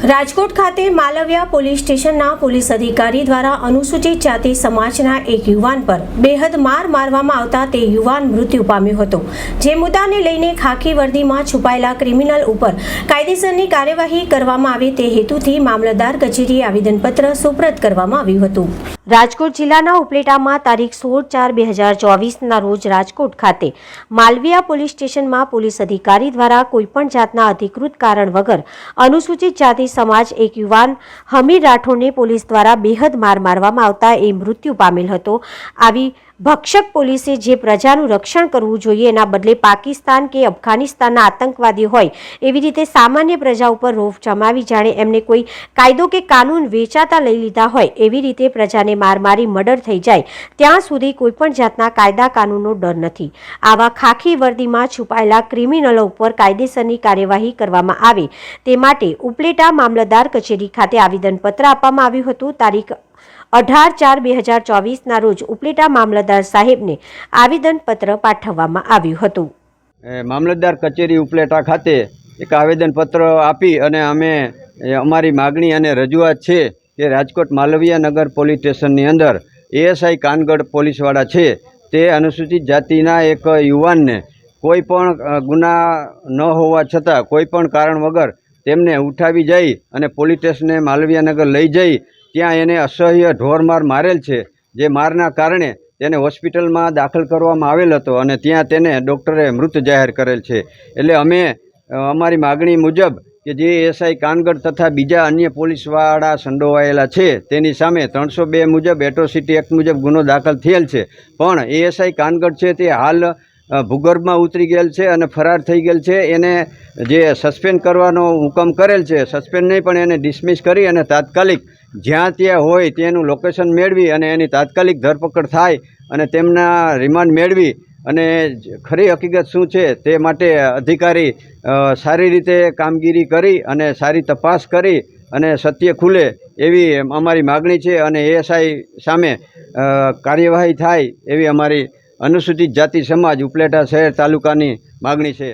રાજકોટ ખાતે માલવ્યા પોલીસ સ્ટેશનના પોલીસ અધિકારી દ્વારા અનુસૂચિત જાતિ સમાજના એક યુવાન પર બેહદ માર મારવામાં આવતા તે યુવાન મૃત્યુ પામ્યો હતો. જે મુદ્દાને લઈને ખાખી વર્દીમાં છુપાયેલા ક્રિમિનલ ઉપર કાયદેસરની કાર્યવાહી કરવામાં આવે તે હેતુથી મામલતદાર કચેરીએ આવેદનપત્ર સુપ્રત કરવામાં આવ્યું હતું. રાજકોટ જિલ્લાના ઉપલેટામાં તારીખ સોળ ચાર બે હજાર ચોવીસના રોજ રાજકોટ ખાતે માલવિયા પોલીસ સ્ટેશનમાં પોલીસ અધિકારી દ્વારા કોઈપણ જાતના અધિકૃત કારણ વગર અનુસૂચિત જાતિ સમાજ એક યુવાન હમીર રાઠોડને પોલીસ દ્વારા બેહદ માર મારવામાં આવતા એ મૃત્યુ પામેલ હતો. આવી ભક્ષક પોલીસે જે પ્રજાનું રક્ષણ કરવું જોઈએ એના બદલે પાકિસ્તાન કે અફઘાનિસ્તાનના આતંકવાદી હોય, એવી રીતે સામાન્ય પ્રજા ઉપર રોફ જમાવી જાણે એમને કોઈ કાયદો કે કાનૂન વેચાતા લઈ લીધા હોય, એવી રીતે પ્રજાને માર મારી મર્ડર થઈ જાય, ત્યાં સુધી કોઈપણ જાતના કાયદા કાનૂનનો ડર નથી. આવા ખાખી વર્દીમાં છુપાયેલા ક્રિમિનલો ઉપર કાયદેસરની કાર્યવાહી કરવામાં આવે, તે માટે ઉપલેટા મામલતદાર કચેરી ખાતે આવેદનપત્ર આપવામાં આવ્યું હતું. તારીખ અઢાર ચાર બે હજાર ચોવીસના રોજ ઉપલેટા મામલતદાર સાહેબને આવેદનપત્ર પાઠવવામાં આવ્યું હતું. મામલતદાર કચેરી ઉપલેટા ખાતે એક આવેદનપત્ર આપી અને અમે અમારી માગણી અને રજૂઆત છે કે રાજકોટ માલવીયા નગર પોલીસ સ્ટેશનની અંદર એએસઆઈ કાનગઢ પોલીસવાળા છે તે અનુસૂચિત જાતિના એક યુવાનને કોઈ પણ ગુના ન હોવા છતાં કોઈ પણ કારણ વગર તેમને ઉઠાવી જઈ અને પોલીસ સ્ટેશને માલવીયા નગર લઈ જઈ ત્યાં એને અસહ્ય ઢોરમાર મારેલ છે, જે મારના કારણે તેને હોસ્પિટલમાં દાખલ કરવામાં આવેલ હતો અને ત્યાં તેને ડૉક્ટરે મૃત જાહેર કરેલ છે. એટલે અમે અમારી માગણી મુજબ કે જે એસઆઈ કાનગઢ તથા બીજા અન્ય પોલીસવાળા સંડોવાયેલા છે, તેની સામે ત્રણસો બે મુજબ એટ્રોસિટી એક્ટ મુજબ ગુનો દાખલ થયેલ છે. પણ એએસઆઈ કાનગઢ છે તે હાલ ભૂગર્ભમાં ઉતરી ગયેલ છે અને ફરાર થઈ ગયેલ છે. એને જે સસ્પેન્ડ કરવાનો હુકમ કરેલ છે, સસ્પેન્ડ નહીં, પણ એને ડિસમિસ કરી અને તાત્કાલિક જ્યાં ત્યાં હોય તેનું લોકેશન મેળવી અને એની તાત્કાલિક ધરપકડ થાય અને તેમના રિમાન્ડ મેળવી અને ખરી હકીકત શું છે તે માટે અધિકારી સારી રીતે કામગીરી કરી અને સારી તપાસ કરી અને સત્ય ખુલે એવી અમારી માગણી છે અને એએસઆઈ સામે કાર્યવાહી થાય એવી અમારી અનુસૂચિત જાતિ સમાજ ઉપલેટા શહેર તાલુકાની માગણી છે.